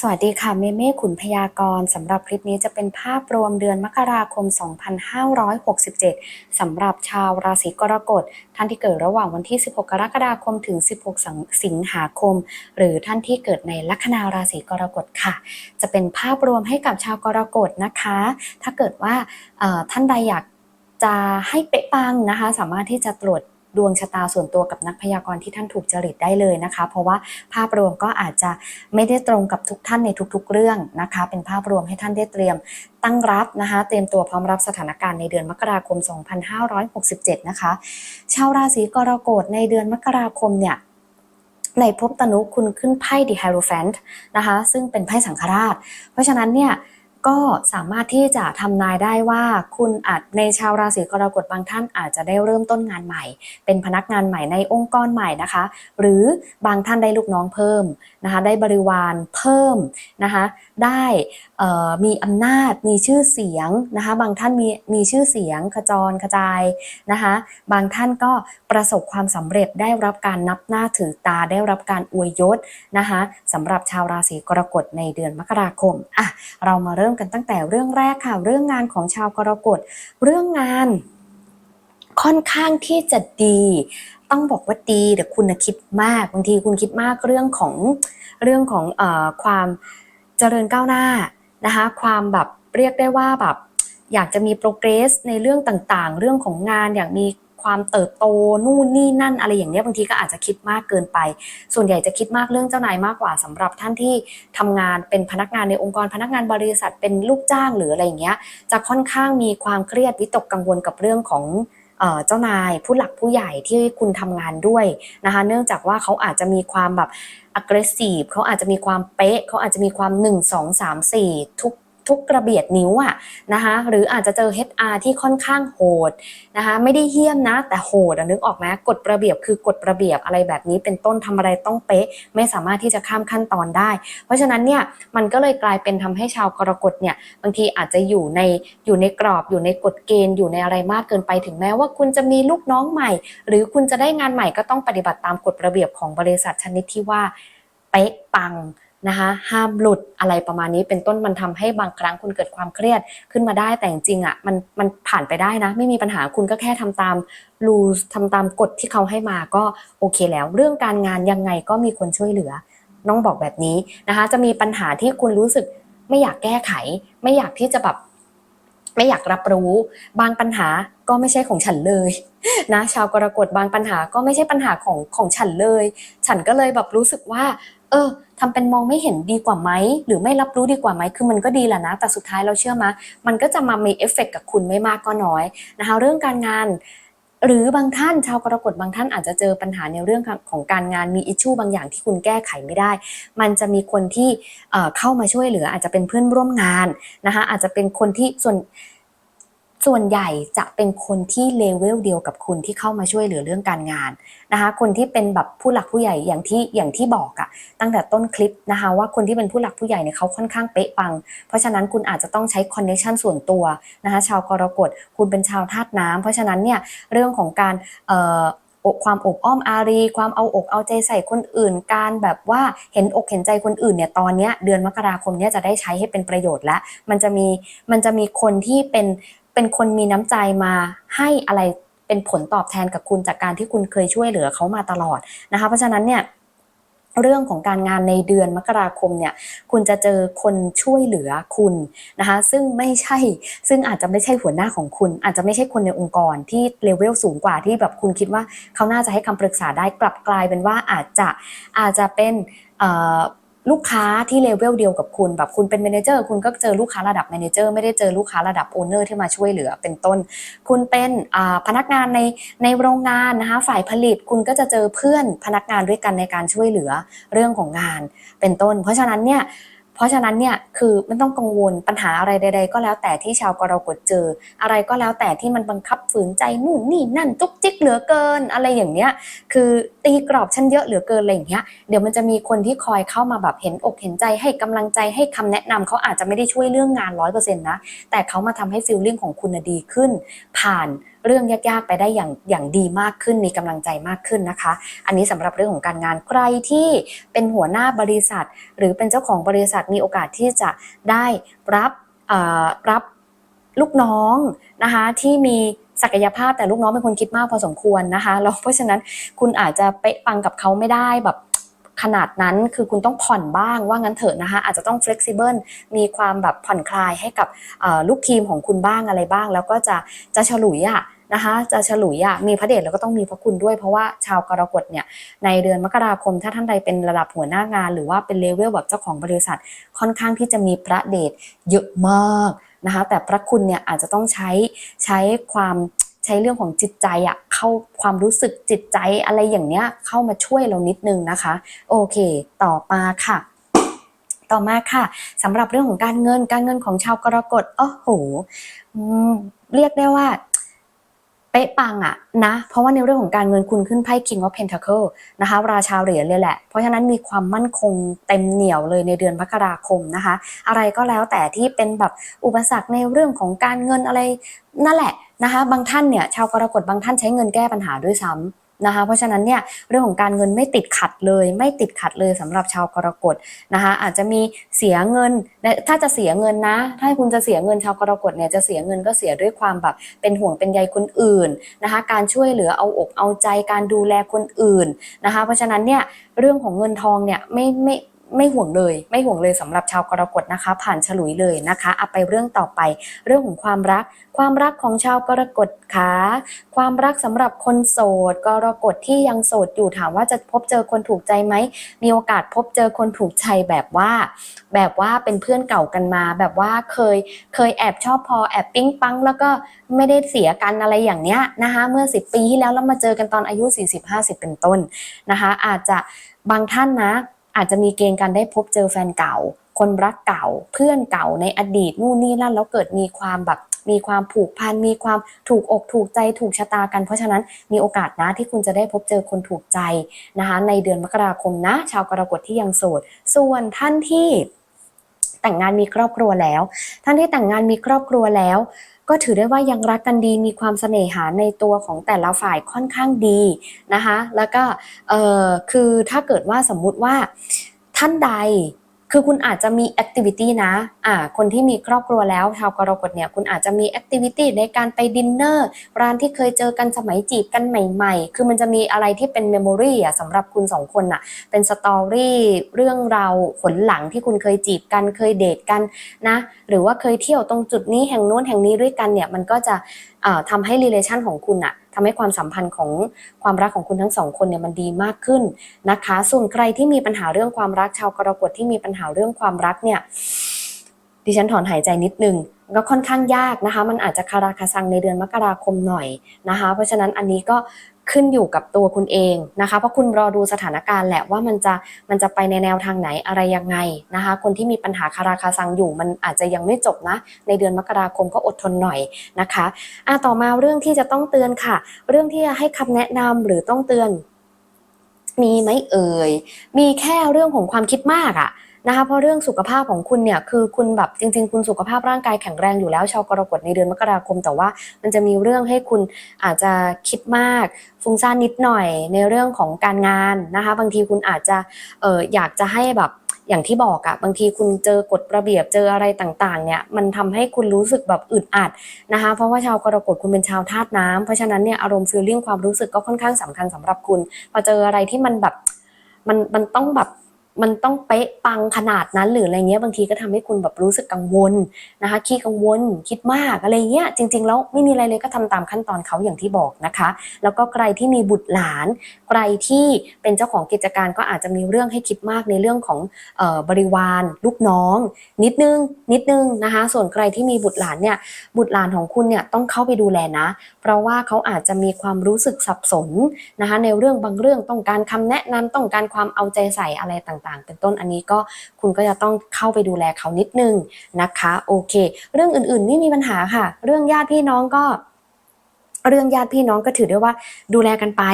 สวัสดีค่ะเมเม่ขุนพยากรสำหรับคลิปนี้จะเป็นภาพรวมเดือนมกราคม 2567 สำหรับชาวราศีกรกฎ ท่านที่เกิดระหว่างวันที่ 16 กรกฎาคมถึง 16 สิงหาคม หรือท่านที่เกิดในลัคนาราศีกรกฎค่ะ จะเป็นภาพรวมให้กับชาวกรกฎนะคะ ถ้าเกิดว่าท่านใดอยากจะให้เป๊ะปังนะคะ สามารถที่จะตรวจ ดวงชะตาส่วนตัวกับนักพยากรณ์ที่ท่านถูกจริตได้เลยนะคะ เพราะว่าภาพรวมก็อาจจะไม่ได้ตรงกับทุกท่านในทุกๆ เรื่องนะคะ เป็นภาพรวมให้ท่านได้เตรียมตั้งรับนะคะเตรียมตัวพร้อมรับสถานการณ์ในเดือนมกราคม 2567 นะคะ ชาวราศีกรกฎในเดือนมกราคมเนี่ยในภพตนุคุณขึ้นไพ่ The Hierophant นะคะ ซึ่งเป็นไพ่สังฆราช เพราะฉะนั้นเนี่ย ก็สามารถที่จะทำนายได้ว่าคุณอาจในชาวราศีกรกฎบางท่านอาจจะได้เริ่มต้นงานใหม่ เป็นพนักงานใหม่ในองค์กรใหม่นะคะ หรือบางท่านได้ลูกน้องเพิ่มนะคะ ได้บริวารเพิ่มนะคะ ได้มีอำนาจมีชื่อเสียงนะคะ บางท่านมีมีชื่อเสียงขจรกระจายนะคะ บางท่านก็ประสบความสำเร็จได้รับการนับหน้าถือตาได้รับการอวยยศนะคะสำหรับชาวราศีกรกฎในเดือนมกราคมอะเรามาเริ่มกันตั้งแต่เรื่องแรกค่ะ เรื่องงานของชาวกรกฎเรื่องงานค่อนข้างที่จะดีต้องบอกว่าดีแต่คุณน่ะคิดมากบางทีคุณคิดมากเรื่องของเรื่องของอความเจริญก้าวหน้า นะคะ ความแบบเรียกได้ว่าแบบอยากจะมี progress ในเรื่องต่างๆ เรื่องของงานอยากมีความเติบโตนู่นนี่นั่นอะไรอย่างเงี้ยบางทีก็อาจจะคิดมากเกินไป ส่วนใหญ่จะคิดมากเรื่องเจ้านายมากกว่าสำหรับท่านที่ทำงานเป็นพนักงานในองค์กรพนักงานบริษัทเป็นลูกจ้างหรืออะไรอย่างเงี้ยจะค่อนข้างมีความเครียดวิตกกังวลกับเรื่องของ เจ้านายผู้หลักผู้ใหญ่ที่คุณทำงานด้วยนะคะ เนื่องจากว่าเขาอาจจะมีความแบบ aggressive เขาอาจจะมีความเป๊ะ เขาอาจจะมีความ 1 2 3 4 ทุก ทุกกระเบียดนิ้วอะนะคะหรืออาจจะเจอ HR ที่ค่อนข้างโหดนะคะไม่ได้เหี้ยมนะ แต่โหดนึกออกไหมกฎระเบียบคือกฎระเบียบอะไรแบบนี้เป็นต้นทำอะไรต้องเป๊ะ ไม่สามารถที่จะข้ามขั้นตอนได้ เพราะฉะนั้นเนี่ยมันก็เลยกลายเป็นทำให้ชาวกรกฎเนี่ยบางทีอาจจะอยู่ในอยู่ในกรอบอยู่ในกฎเกณฑ์อยู่ในอะไรมากเกินไปถึงแม้ว่าคุณจะมีลูกน้องใหม่ หรือคุณจะได้งานใหม่ก็ต้องปฏิบัติตามกฎระเบียบของบริษัทชนิดที่ว่าเป๊ะปัง นะคะห้ามหลุดอะไรประมาณนี้เป็นต้นมันทำให้บางครั้งคุณเกิดความเครียดขึ้นมาได้แต่จริงๆอะมันมันผ่านไปได้นะ ไม่มีปัญหาคุณก็แค่ทำตามรูทำตามกฎที่เขาให้มาก็โอเคแล้ว เรื่องการงานยังไงก็มีคนช่วยเหลือ น้องบอกแบบนี้นะคะจะมีปัญหาที่คุณรู้สึกไม่อยากแก้ไข ไม่อยากที่จะแบบไม่อยากรับรู้ บางปัญหาก็ไม่ใช่ของฉันเลยนะชาวกรกฎบางปัญหาก็ไม่ใช่ปัญหาของของฉันเลย ฉันก็เลยแบบรู้สึกว่า เออ ทำเป็นมองไม่เห็นดีกว่าไหมหรือไม่รับรู้ดีกว่าไหมคือมันก็ดีแหละนะ แต่สุดท้ายเราเชื่อมะมันก็จะมามีเอฟเฟกกับคุณไม่มากก็น้อยนะคะเรื่องการงานหรือบางท่านชาวกรกฎบางท่านอาจจะเจอปัญหาในเรื่องของการงานมีอิชชูบางอย่างที่คุณแก้ไขไม่ได้ มันจะมีคนที่เข้ามาช่วยเหลืออาจจะเป็นเพื่อนร่วมงานนะคะอาจจะเป็นคนที่ส่วน ส่วนใหญ่จะเป็นคนที่เลเวลเดียวกับคุณที่เข้ามาช่วยเหลือเรื่องการงานนะคะคนที่เป็นแบบผู้หลักผู้ใหญ่อย่างที่อย่างที่บอกอะตั้งแต่ต้นคลิปนะคะว่าคนที่เป็นผู้หลักผู้ใหญ่เนี่ยเขาค่อนข้างเป๊ะปัง เพราะฉะนั้นคุณอาจจะต้องใช้คอนเนคชันส่วนตัวนะคะชาวกรกฎคุณเป็นชาวธาตุน้ำเพราะฉะนั้นเนี่ยเรื่องของการเอ่ออกความอบอ้อมอารี ความเอาอกเอาใจใส่คนอื่น การแบบว่าเห็นอกเห็นใจคนอื่นเนี่ยตอนเนี้ยเดือนมกราคมเนี่ยจะได้ใช้ให้เป็นประโยชน์แล้วมันจะมีมันจะมีคนที่เป็น เป็นคนมีน้ำใจมาให้อะไรเป็นผลตอบแทนกับคุณจากการที่คุณเคยช่วยเหลือเขามาตลอดนะคะ เพราะฉะนั้นเนี่ยเรื่องของการงานในเดือนมกราคมเนี่ยคุณจะเจอคนช่วยเหลือคุณนะคะซึ่งไม่ใช่ซึ่งอาจจะไม่ใช่หัวหน้าของคุณ อาจจะไม่ใช่คนในองค์กรที่เลเวลสูงกว่าที่แบบคุณคิดว่าเขาน่าจะให้คำปรึกษาได้กลับกลายเป็นว่าอาจจะอาจจะเป็นเอ่อ ลูกค้าที่เลเวลเดียวกับคุณแบบคุณเป็นเมนเจอร์คุณก็เจอลูกค้าระดับเมนเจอร์ไม่ได้เจอลูกค้าระดับโอเนอร์ที่มาช่วยเหลือเป็นต้น คุณเป็นพนักงานในในโรงงานนะคะฝ่ายผลิตคุณก็จะเจอเพื่อนพนักงานด้วยกันในการช่วยเหลือเรื่องของงานเป็นต้น เพราะฉะนั้นเนี่ย เพราะฉะนั้นเนี่ยคือไม่ต้องกังวลปัญหาอะไรใด ๆ ก็แล้วแต่ที่ชาวกรกฎเจอ อะไรก็แล้วแต่ที่มันบังคับฝืนใจนู่นนี่นั่นจุกจิกเหลือเกิน อะไรอย่างเนี้ยคือตีกรอบฉันเยอะเหลือเกินอะไรอย่างเงี้ยเดี๋ยวมันจะมีคนที่คอยเข้ามาแบบเห็นอกเห็นใจให้กำลังใจให้คำแนะนำเขาอาจจะไม่ได้ช่วยเรื่องงานร้อยเปอร์เซ็นต์นะแต่เขามาทำให้ฟิลลิ่งของคุณดีขึ้น ผ่าน เรื่องยากๆไปได้อย่างอย่างดีมากขึ้นมีกำลังใจมากขึ้นนะคะ อันนี้สำหรับเรื่องของการงานใครที่เป็นหัวหน้าบริษัท หรือเป็นเจ้าของบริษัทมีโอกาสที่จะได้รับรับลูกน้องนะคะที่มีศักยภาพแต่ลูกน้องเป็นคนคิดมากพอสมควรนะคะแล้วเพราะฉะนั้นคุณอาจจะเป๊ะปังกับเขาไม่ได้แบบ ขนาดนั้นคือคุณต้องผ่อนบ้างว่างั้นเถอะนะคะอาจจะต้อง flexible มีความแบบผ่อนคลายให้กับลูกทีมของคุณบ้างอะไรบ้าง แล้วก็จะจะฉลุยอะนะคะจะฉลุยอะมีพระเดชแล้วก็ต้องมีพระคุณด้วย เพราะว่าชาวกรกฎเนี่ยในเดือนมกราคมถ้าท่านใดเป็นระดับหัวหน้างาน หรือว่าเป็นเลเวลแบบเจ้าของบริษัท ค่อนข้างที่จะมีพระเดชเยอะมากนะคะแต่พระคุณเนี่ยอาจจะต้องใช้ใช้ความ ใช้เรื่องของจิตใจอะเข้าความรู้สึกจิตใจอะไรอย่างเนี้ยเข้ามาช่วยเรานิดนึงนะคะ โอเค ต่อมาค่ะ ต่อมาค่ะสำหรับเรื่องของการเงินการเงินของชาวกรกฎโอ้โหเรียกได้ว่า เป๊ะปังอะนะ เพราะว่าในเรื่องของการเงินคุณขึ้นไพ่ King of Pentacle นะคะ ราชาเหรียญเลยแหละ เพราะฉะนั้นมีความมั่นคงเต็มเหนียวเลยในเดือนมกราคมนะคะ อะไรก็แล้วแต่ที่เป็นแบบอุปสรรคในเรื่องของการเงินอะไรนั่นแหละนะคะ บางท่านเนี่ยชาวกรกฎบางท่านใช้เงินแก้ปัญหาด้วยซ้ำ นะคะเพราะฉะนั้นเนี่ยเรื่องของการเงินไม่ติดขัดเลย ไม่ติดขัดเลยสำหรับชาวกรกฎนะคะอาจจะมีเสียเงิน ถ้าจะเสียเงินนะ ถ้าคุณจะเสียเงินชาวกรกฎเนี่ยจะเสียเงินก็เสียด้วยความแบบเป็นห่วงเป็นใยคนอื่นนะคะการช่วยเหลือเอาอกเอาใจการดูแลคนอื่นนะคะเพราะฉะนั้นเนี่ยเรื่องของเงินทองเนี่ยไม่ไม่ ไม่ห่วงเลย ไม่ห่วงเลยสำหรับชาวกรกฎนะคะ ผ่านฉลุยเลยนะคะเอาไปเรื่องต่อไป เรื่องของความรัก ความรักของชาวกรกฎค่ะความรักสำหรับคนโสด กรกฎที่ยังโสดอยู่ถามว่าจะพบเจอคนถูกใจไหมมีโอกาสพบเจอคนถูกใจแบบว่า แบบว่าเป็นเพื่อนเก่ากันมา แบบว่าเคยเคยแอบชอบพอแอบปิ๊งปัง แล้วก็ไม่ได้เสียกันอะไรอย่างเนี้ยนะคะเมื่อ 10 ปีที่แล้วแล้วมาเจอกันตอนอายุ 40-50 เป็นต้นนะคะ อาจจะบางท่านนะ อาจจะมีเกณฑ์การได้พบเจอแฟนเก่า คนรักเก่า เพื่อนเก่าในอดีตนู่นนี่นั่นแล้วเกิดมีความแบบมีความผูกพัน มีความถูกอกถูกใจถูกชะตากัน เพราะฉะนั้นมีโอกาสนะที่คุณจะได้พบเจอคนถูกใจนะคะในเดือนมกราคมนะ ชาวกรกฎที่ยังโสด ส่วนท่านที่แต่งงานมีครอบครัวแล้ว ท่านที่แต่งงานมีครอบครัวแล้ว ก็ถือได้ว่ายังรักกันดีมีความเสน่หาในตัวของแต่ละฝ่ายค่อนข้างดีนะคะ แล้วก็คือถ้าเกิดว่าสมมุติว่าท่านใด คือคุณอาจจะมีแอคทิวิตี้นะอ่าคนที่มีครอบครัวแล้วชาวกรกฎเนี่ยคุณอาจจะมีแอคทิวิตี้ในการไปดินเนอร์ร้านที่เคยเจอกันสมัยจีบกันใหม่ๆ คือมันจะมีอะไรที่เป็นเมมโมรีอะสำหรับคุณสองคนน่ะเป็นสตอรี่เรื่องราวขนหลังที่คุณเคยจีบกันเคยเดทกันนะหรือว่าเคยเที่ยวตรงจุดนี้แห่งนู้นแห่งนี้ด้วยกันเนี่ยมันก็จะอ่าทำให้ relation ของคุณอะ ทำให้ความสัมพันธ์ของความรักของคุณทั้งสองคนเนี่ยมันดีมากขึ้นนะคะ ส่วนใครที่มีปัญหาเรื่องความรักชาวกรกฎที่มีปัญหาเรื่องความรักเนี่ยดิฉันถอนหายใจนิดนึงก็ค่อนข้างยากนะคะ มันอาจจะคาราคาซังในเดือนมกราคมหน่อยนะคะ เพราะฉะนั้นอันนี้ก็ ขึ้นอยู่กับตัวคุณเองนะคะ เพราะคุณรอดูสถานการณ์แหละว่ามันจะมันจะไปในแนวทางไหนอะไรยังไงนะคะ คนที่มีปัญหาคาราคาซังอยู่มันอาจจะยังไม่จบนะ ในเดือนมกราคมก็อดทนหน่อยนะคะอะต่อมาเรื่องที่จะต้องเตือนค่ะ เรื่องที่จะให้คำแนะนำหรือต้องเตือนมีไหมเอ่ย มีแค่เรื่องของความคิดมากอะ นะคะเพราะเรื่องสุขภาพของคุณเนี่ยคือคุณแบบจริง ๆ คุณสุขภาพร่างกายแข็งแรงอยู่แล้ว ชาวกรกฎในเดือนมกราคม แต่ว่ามันจะมีเรื่องให้คุณอาจจะคิดมากฟุ้งซ่านนิดหน่อยในเรื่องของการงานนะคะ บางทีคุณอาจจะเอออยากจะให้แบบอย่างที่บอกอะบางทีคุณเจอกฎระเบียบเจออะไรต่างๆ เนี่ยมันทำให้คุณรู้สึกแบบอึดอัดนะคะ เพราะว่าชาวกรกฎคุณเป็นชาวธาตุน้ำเพราะฉะนั้นเนี่ยอารมณ์ฟีลลิ่งความรู้สึกก็ค่อนข้างสำคัญสำหรับคุณพอเจออะไรที่มันแบบมันมันต้องแบบ มันต้องเป๊ะปังขนาดนั้นหรืออะไรเงี้ยบางทีก็ทำให้คุณแบบรู้สึกกังวลนะคะขี้กังวลคิดมากอะไรเงี้ยจริง ๆ แล้วไม่มีอะไรเลยก็ทำตามขั้นตอนเขาอย่างที่บอกนะคะ แล้วก็ใครที่มีบุตรหลาน ใครที่เป็นเจ้าของกิจการก็อาจจะมีเรื่องให้คิดมากในเรื่องของออบริวารลูกน้อง นิดนึงนิดนึงนะคะ ส่วนใครที่มีบุตรหลานเนี่ยบุตรหลานของคุณเนี่ยต้องเข้าไปดูแลนะ เพราะว่าเขาอาจจะมีความรู้สึกสับสนนะคะในเรื่องบางเรื่องต้องการคำแนะนำต้องการความเอาใจใส่อะไรต่างๆ เป็นต้นอันนี้ก็คุณก็จะต้องเข้าไปดูแลเขานิดนึงนะคะโอเค เรื่องอื่นๆไม่มีปัญหาค่ะ เรื่องญาติพี่น้องก็เรื่องญาติพี่น้องก็ถือได้ว่าดูแลกันไป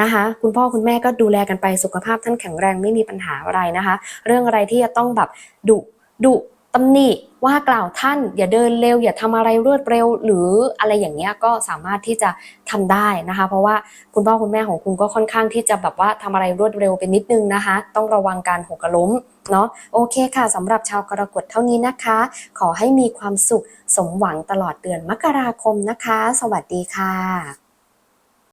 นะคะคุณพ่อคุณแม่ก็ดูแลกันไปสุขภาพท่านแข็งแรงไม่มีปัญหาอะไรนะคะ เรื่องอะไรที่จะต้องแบบดุดุ ตำหนิว่ากล่าวท่าน อย่าเดินเร็ว อย่าทำอะไรรวดเร็ว หรืออะไรอย่างเงี้ยก็สามารถที่จะทำได้นะคะ เพราะว่าคุณพ่อคุณแม่ของคุณก็ค่อนข้างที่จะแบบว่าทำอะไรรวดเร็วไปนิดนึงนะคะ ต้องระวังการหกล้มเนาะโอเคค่ะสำหรับชาวกรกฎเท่านี้นะคะ ขอให้มีความสุขสมหวังตลอดเดือนมกราคมนะคะ สวัสดีค่ะ